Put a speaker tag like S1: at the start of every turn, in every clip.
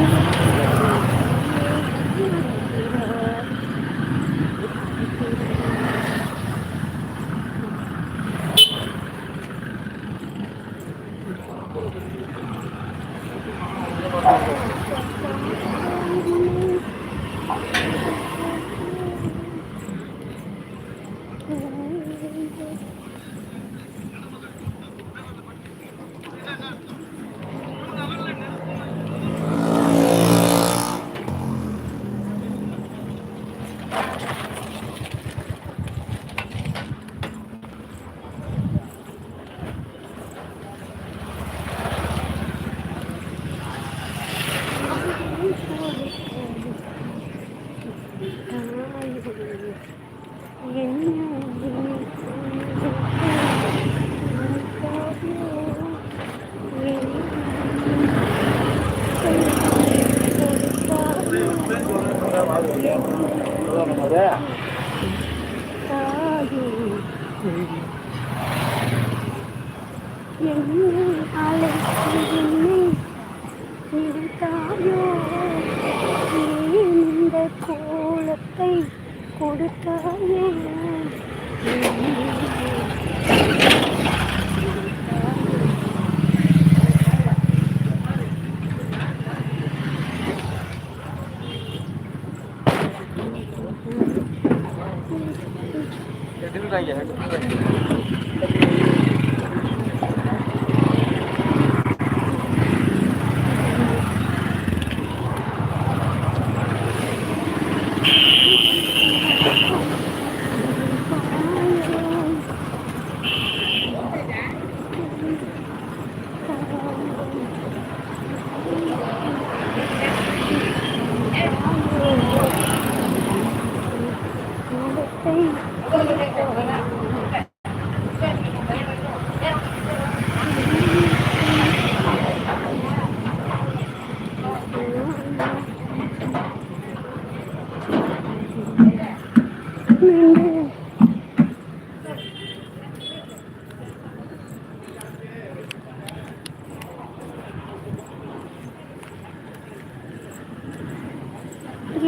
S1: Thank you. என்னை அழைத்து என்னை நினைத்தாயோ ஏன் இந்த கோலத்தை கொடுத்தாயே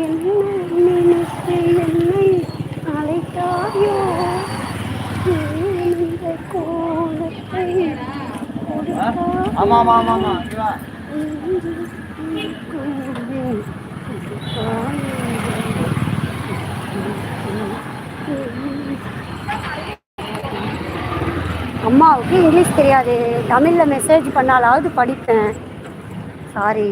S1: என்ன நினைத்து என்னை அழைத்தாயோ ஏன் இந்த கோலத்தை கொடுத்தாயோ
S2: ஆமா
S1: அம்மாவுக்கு இங்கிலீஷ் தெரியாது. தமிழில் மெசேஜ் பண்ணாலாவது படிப்பேன். சாரி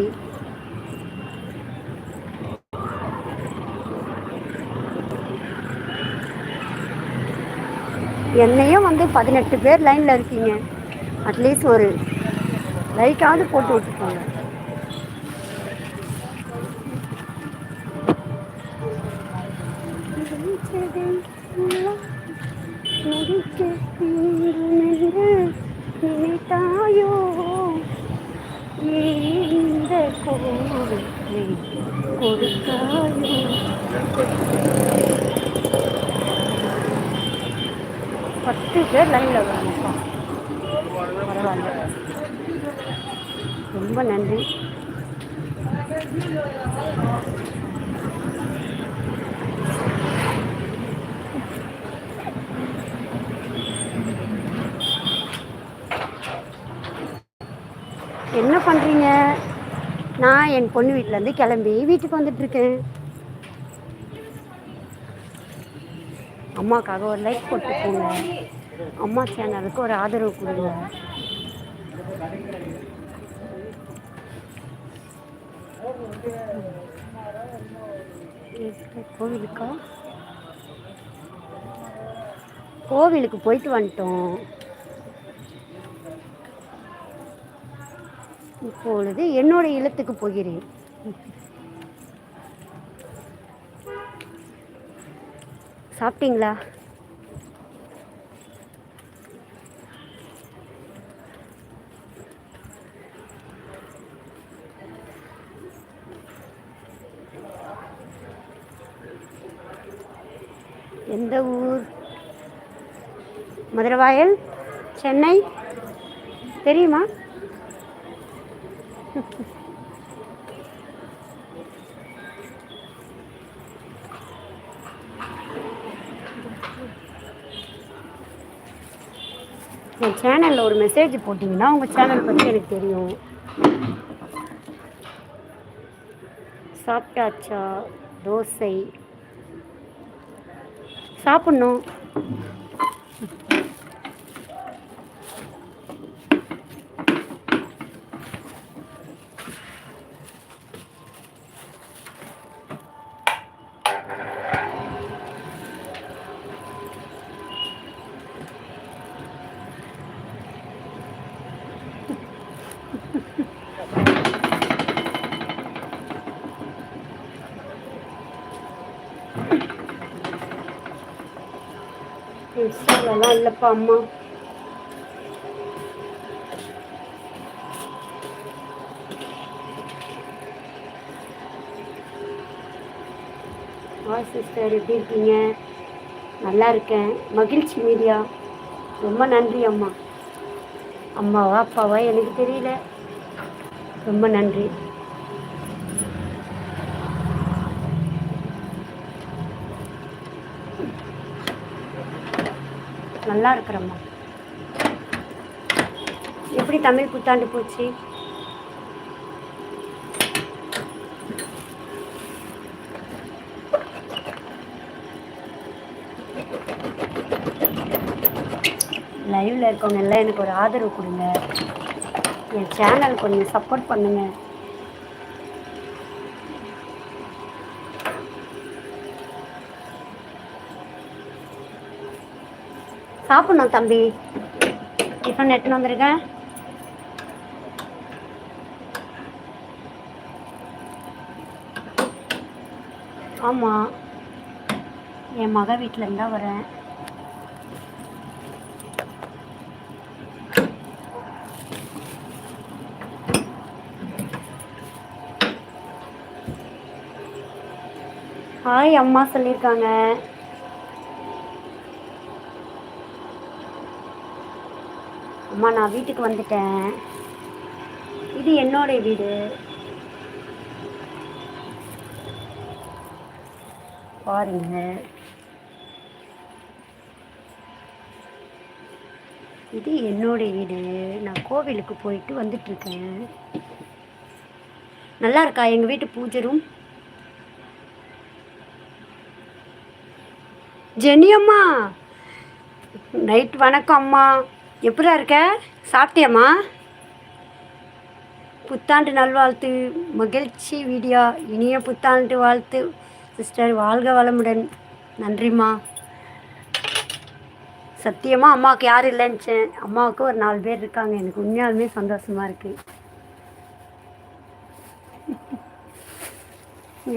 S1: என்னையும் வந்து பதினெட்டு பேர் லைனில் இருக்கீங்க. அட்லீஸ்ட் ஒரு லைட்டாவது போட்டு விட்டுக்கோங்க. முடிக்க வேண்டுமென்று நினைத்தாயோ ஏன் இந்த கோலத்தை கொடுத்தாயோ பத்து பேர் லைனில் வராங்கப்பா பரவாயில்ல. ரொம்ப நன்றி. என்ன பண்ணுறீங்க நான் என் பொண்ணு வீட்டிலேருந்து கிளம்பி வீட்டுக்கு வந்துட்டுருக்கேன் அம்மாவுக்காக ஒரு லைக் போட்டு போங்க அம்மா சேனலுக்கு ஒரு ஆதரவு கொடுங்க. கோவிலுக்கா? கோவிலுக்கு போயிட்டு வந்துட்டோம். இப்பொழுது என்னோட இல்லத்துக்கு போகிறேன். சாப்பிட்டீங்களா? எந்த ஊர்? மதுரவாயல்? சென்னை? தெரியுமா? என் சேனலில் ஒரு மெசேஜ் போட்டிங்கன்னா உங்கள் சேனல் பற்றி எனக்கு தெரியும். சாப்பிட்டாச்சா? தோசை. சாப்பிட்ணும். இன்ஸ்டாலலாம் இல்லைப்பா அம்மா. ஹாய் சிஸ்டர் எப்படி இருக்கீங்க? நல்லா இருக்கேன். மகிழ்ச்சி மீடியா. ரொம்ப நன்றி அம்மா. அம்மாவா அப்பாவா எனக்கு தெரியல. ரொம்ப நன்றி. நல்லா இருக்கிறம்மா எப்படி தமிழ் புத்தாண்டு போச்சு? லைவில் இருக்கவங்க எல்லாம் எனக்கு ஒரு ஆதரவு கொடுங்க. என் சேனல் கொஞ்சம் சப்போர்ட் பண்ணுங்கள் சாப்பிட்ணும் தம்பி. டிஃபன் எடுத்துன்னு வந்திருக்கேன் ஆமாம் என் மக வீட்டில் இருந்தால் வரேன். ஹாய் அம்மா சொல்லியிருக்காங்க. அம்மா நான் வீட்டுக்கு வந்துட்டேன். இது என்னோட வீடு. பாருங்க. இது என்னோட வீடு. நான் கோவிலுக்கு போயிட்டு வந்துட்டுருக்கேன். நல்லா இருக்கா? எங்கள் வீட்டு பூஜை ரூம் ஜெனி அம்மா நைட் வணக்கம் அம்மா. எப்படா இருக்க? சாப்பிட்டியாம்மா? புத்தாண்டு நல்வாழ்த்து மகிழ்ச்சி வீடியோ இனிய புத்தாண்டு வாழ்த்து சிஸ்டர் வாழ்க வளமுடன். நன்றிம்மா. சத்தியமாக அம்மாவுக்கு யாரும் இல்லைன்னுச்சேன் அம்மாவுக்கு ஒரு நாலு பேர் இருக்காங்க. எனக்கு உண்மையாலுமே சந்தோஷமாக இருக்குது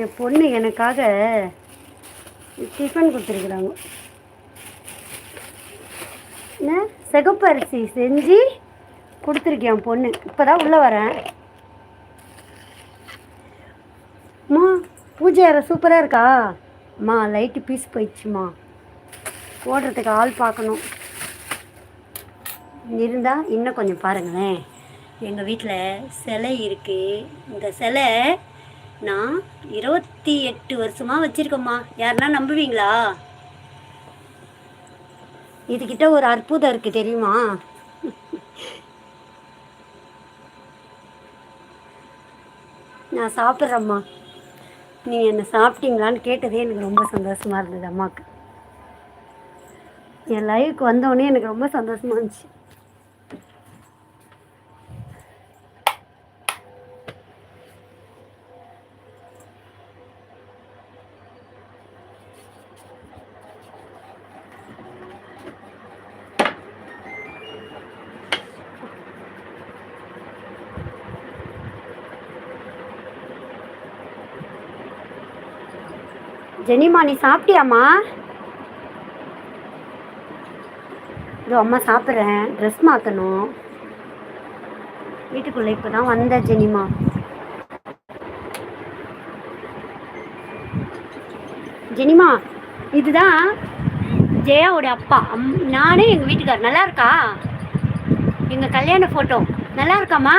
S1: என் பொண்ணு எனக்காக டிஃபன் கொடுத்துருக்குறாங்க. என்ன? சிகப்பு அரிசி செஞ்சு கொடுத்துருக்கேன் என் பொண்ணு. இப்போ தான் உள்ளே வரேன். அம்மா பூஜை அறை சூப்பராக இருக்கா? அம்மா லைட்டு பீஸ் போயிடுச்சுமா. ஓடுறதுக்கு ஆள் பார்க்கணும். இருந்தால் இன்னும் கொஞ்சம் பாருங்களேன். எங்கள் வீட்டில் சிலை இருக்குது இந்த சிலை நான் இருபத்தி எட்டு வருஷமாக வச்சுருக்கோம்மா. யாருன்னா நம்புவீங்களா? இதுகிட்ட ஒரு அற்புதம் இருக்குது தெரியுமா? நான் சாப்பிட்றேம்மா. நீ என்னை சாப்பிட்டீங்களான்னு கேட்டதே எனக்கு ரொம்ப சந்தோஷமாக இருந்தது அம்மாவுக்கு என் லைஃப்க்கு வந்தோடனே எனக்கு ரொம்ப சந்தோஷமாக இருந்துச்சு. ஜெனிமா நீ சாப்பிட்டியாம்மா? இதோ அம்மா சாப்பிட்றேன். ட்ரெஸ் மாற்றணும் வீட்டுக்குள்ளே இப்போ தான் வந்தேன் ஜெனிமா. ஜெனிமா இதுதான் ஜெயாவோட அப்பா. அம் நானே எங்கள் வீட்டுக்கார் நல்லா இருக்கா? எங்கள் கல்யாண ஃபோட்டோ நல்லா இருக்காம்மா?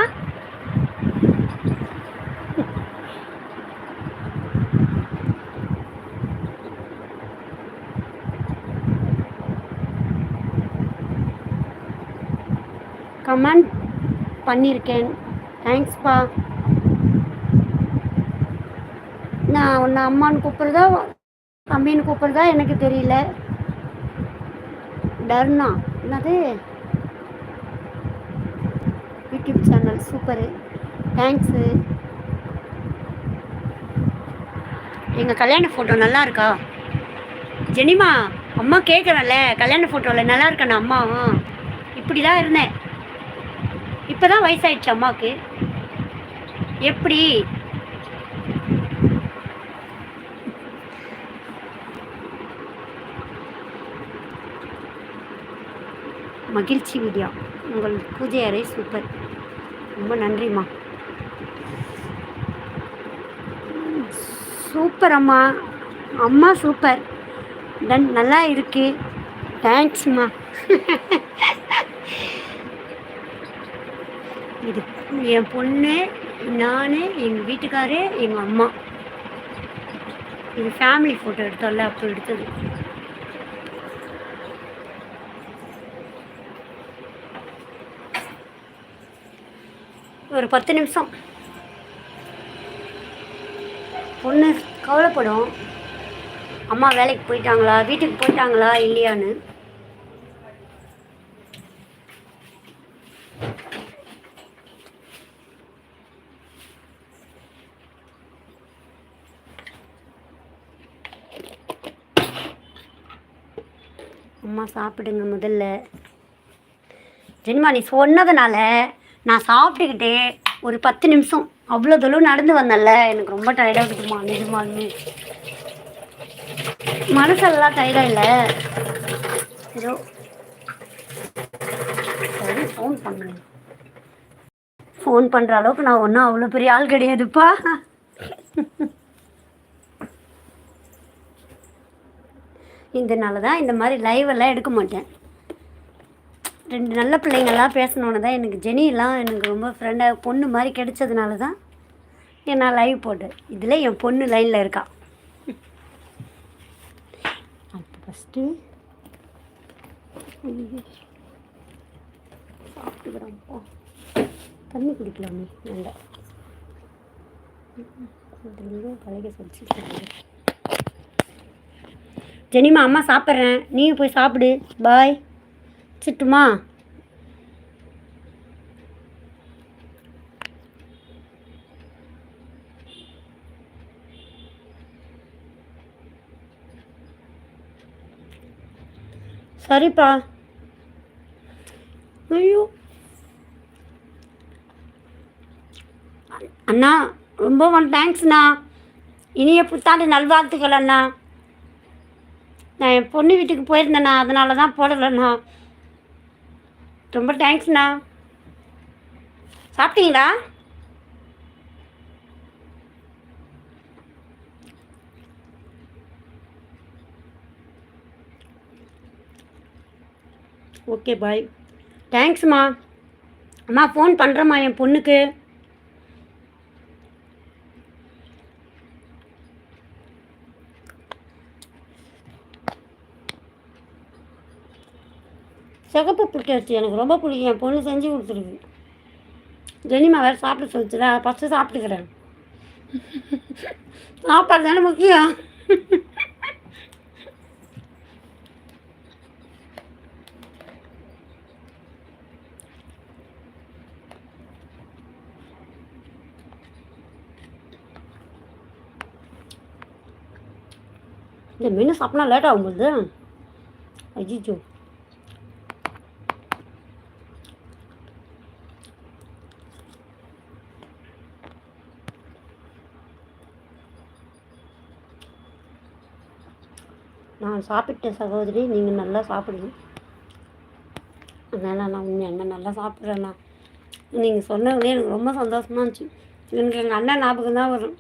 S1: கமெண்ட் பண்ணியிருக்கேன். தேங்க்ஸ்ப்பா நான் உன்னை அம்மான்னு கூப்பிட்றதா தம்பின்னு கூப்பிட்றதா எனக்கு தெரியல. டர்னா என்னது? YouTube channel super. தேங்க்ஸு. எங்கள் கல்யாண ஃபோட்டோ நல்லா இருக்கா? ஜெனிமா அம்மா கேட்குறேன்ல கல்யாண ஃபோட்டோவில் நல்லா இருக்கேன் அம்மாவும். இப்படி தான் இருந்தேன். இப்போ தான் வயசாயிடுச்சு அம்மாவுக்கு. எப்படி? மகிழ்ச்சி வீடியா. உங்கள் பூஜை அறை சூப்பர். ரொம்ப நன்றிம்மா. சூப்பர் அம்மா. அம்மா சூப்பர். டன் நல்லா இருக்கு. தேங்க்ஸ்மா இது என் பொண்ணு நான் எங்கள் வீட்டுக்காரு எங்கள் அம்மா. இது ஃபேமிலி ஃபோட்டோ எடுத்தோம்ல அப்போ எடுத்தது. ஒரு பத்து நிமிஷம். பொண்ணு கவலைப்படும். அம்மா வேலைக்கு போயிட்டாங்களா வீட்டுக்கு போயிட்டாங்களா இல்லையான்னு. அம்மா சாப்பிடுங்க முதல்ல. ஜென்மா நீ சொன்னதுனால நான் சாப்பிட்டுக்கிட்டே ஒரு பத்து நிமிஷம். அவ்வளோ தூரம் நடந்து வந்தேன்ல எனக்கு ரொம்ப டயர்டாக இருக்குமா நிஜமாலுமே. மனசெல்லாம் டயர்டாக இல்லை? ஏதோ. சரி ஃபோன் பண்ணுங்க ஃபோன் பண்ணுற அளவுக்கு நான் ஒன்றும் அவ்வளோ பெரிய ஆள் கிடையாதுப்பா. இதனால தான் இந்த மாதிரி லைவெல்லாம் எடுக்க மாட்டேன். ரெண்டு நல்ல பிள்ளைங்கள்லாம் பேசணுன்னு தான் எனக்கு ஜெனியெல்லாம் எனக்கு ரொம்ப ஃப்ரெண்டாக பொண்ணு மாதிரி கிடைச்சதுனால தான் ஏன் நான் லைவ் போட்டேன். இதில் என் பொண்ணு லைனில் இருக்கா. அப்போ ஃபஸ்ட்டு சாப்பிட்டுக்கிறோம்ப்பா தண்ணி குடிக்கலாமே நல்ல. பழக சொல்லி ஜெனிமா அம்மா சாப்பிட்றேன். நீயும் போய் சாப்பிடு. பாய் சிட்டுமா? சரிப்பா. ஐயோ. அண்ணா ரொம்ப தேங்க்ஸ்ண்ணா இனிய புத்தாண்டு நல்வாழ்த்துக்கள் அண்ணா. நான் என் பொண்ணு வீட்டுக்கு போயிருந்தேண்ணா அதனால தான் போடலைண்ணா. ரொம்ப தேங்க்ஸ்ண்ணா சாப்பிட்டீங்களா? ஓகே பாய் தேங்க்ஸ்மா அம்மா ஃபோன் பண்ணுறேம்மா என் பொண்ணுக்கு. சிகப்பு புட்டு எனக்கு ரொம்ப பிடிக்கும். என் பொண்ணு செஞ்சு கொடுத்துருக்கு. ஜெனிமா வேறு சாப்பிட சொல்லிச்சுல ஃபஸ்ட்டு சாப்பிட்டுக்கிறேன். சாப்பாடு தானே முக்கியம். இந்த மீன் சாப்பிட்னா லேட் ஆகும்போது. ஐயோ நான் சாப்பிட்டேன் சகோதரி நீங்கள் நல்லா சாப்பிடுங்க அதனால் நான் உண்மையாக நல்லா சாப்பிட்றேண்ணா நீங்கள் சொன்னதுலேயே எனக்கு ரொம்ப சந்தோஷமாக இருந்துச்சு. எனக்கு எங்கள் அண்ணன் ஞாபகம் தான் வரும்.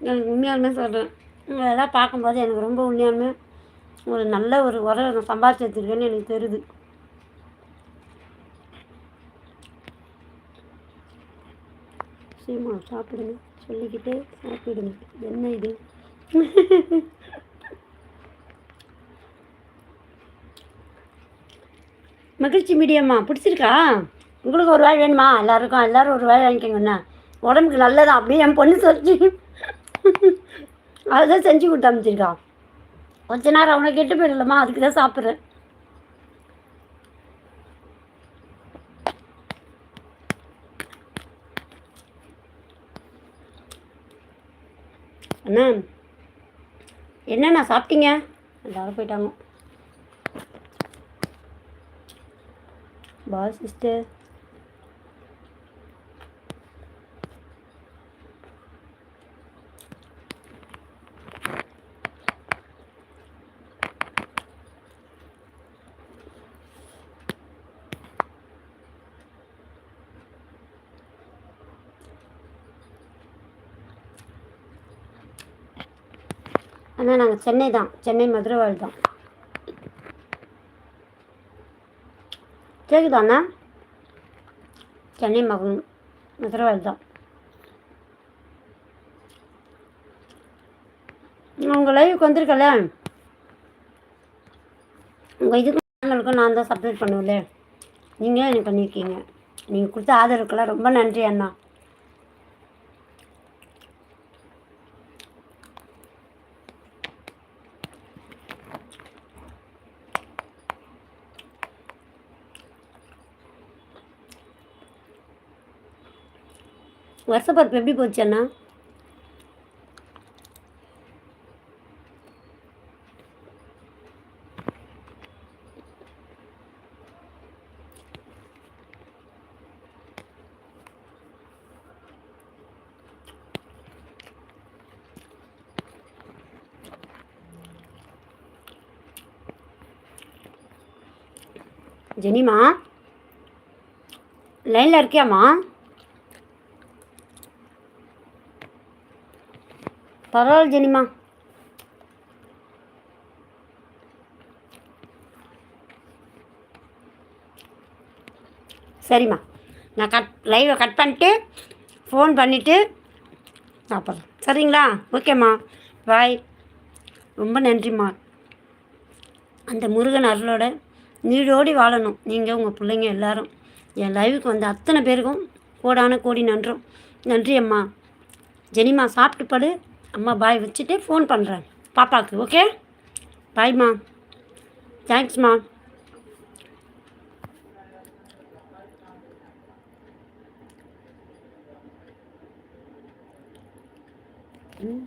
S1: எனக்கு உண்மையாலுமே சொல்கிறேன் உங்களெல்லாம் பார்க்கும்போது எனக்கு ரொம்ப உண்மையாலுமே ஒரு நல்ல ஒரு உரம் நான் சம்பாதிச்சு வச்சுருக்கேன்னு எனக்கு தெரியுது. சீமா சாப்பிடுங்க. சொல்லிக்கிட்டே சாப்பிடுங்க. என்ன இது? மகிழ்ச்சி மீடியம்மா. பிடிச்சிருக்கா? உங்களுக்கு ஒரு வாய் வேணுமா? எல்லாருக்கும் எல்லாரும் ஒரு வாய் வாங்கிக்கோங்கண்ணா உடம்புக்கு நல்லதான் அப்படியே என் பொண்ணு சொல்லி. அதுதான் செஞ்சு கொடுத்து அமைச்சிருக்கான் கொஞ்ச நேரம் அவனை கெட்டு போயிடலாமா? அதுக்கு தான் சாப்பிட்றேன். அண்ணா என்னண்ணா சாப்பிட்டீங்க? எல்லாரும் போயிட்டாங்க. Bye sister. ஆனால் நாங்கள் சென்னை தான். சென்னை மதுரை தான். கேட்குதா அண்ணா சென்னை மகன் மதுரவாயில் தான் உங்கள் லைவுக்கு வந்திருக்கல உங்கள் இதுக்கு சேனலுக்கும் நான் தான் சப்ரேட் பண்ணுவேன் நீங்களும் எனக்கு பண்ணியிருக்கீங்க நீங்கள் கொடுத்த ஆதரவுக்கெல்லாம் ரொம்ப நன்றி அண்ணா வருஷப்பருப்பு எப்படி போச்சு அண்ணா ஜெனிமா லைனில் இருக்கியாம்மா பரவாயில்ல ஜெனிமா. சரிம்மா. நான் கட் லைவை கட் பண்ணிட்டு ஃபோன் பண்ணிவிட்டு சாப்பிட்றேன் சரிங்களா? ஓகேம்மா. பாய் ரொம்ப நன்றிம்மா. அந்த முருகன் அருளோட நீடோடி வாழணும். நீங்கள் உங்கள் பிள்ளைங்க எல்லாரும். என் லைவுக்கு வந்த அத்தனை பேருக்கும் கோடான கோடி நன்றும். நன்றி அம்மா ஜெனிமா சாப்பிட்டு படு. அம்மா பாய் வச்சுட்டு ஃபோன் பண்ணுறேன் பாப்பாவுக்கு ஓகே பாய்மா தேங்க்ஸ்மா ம்.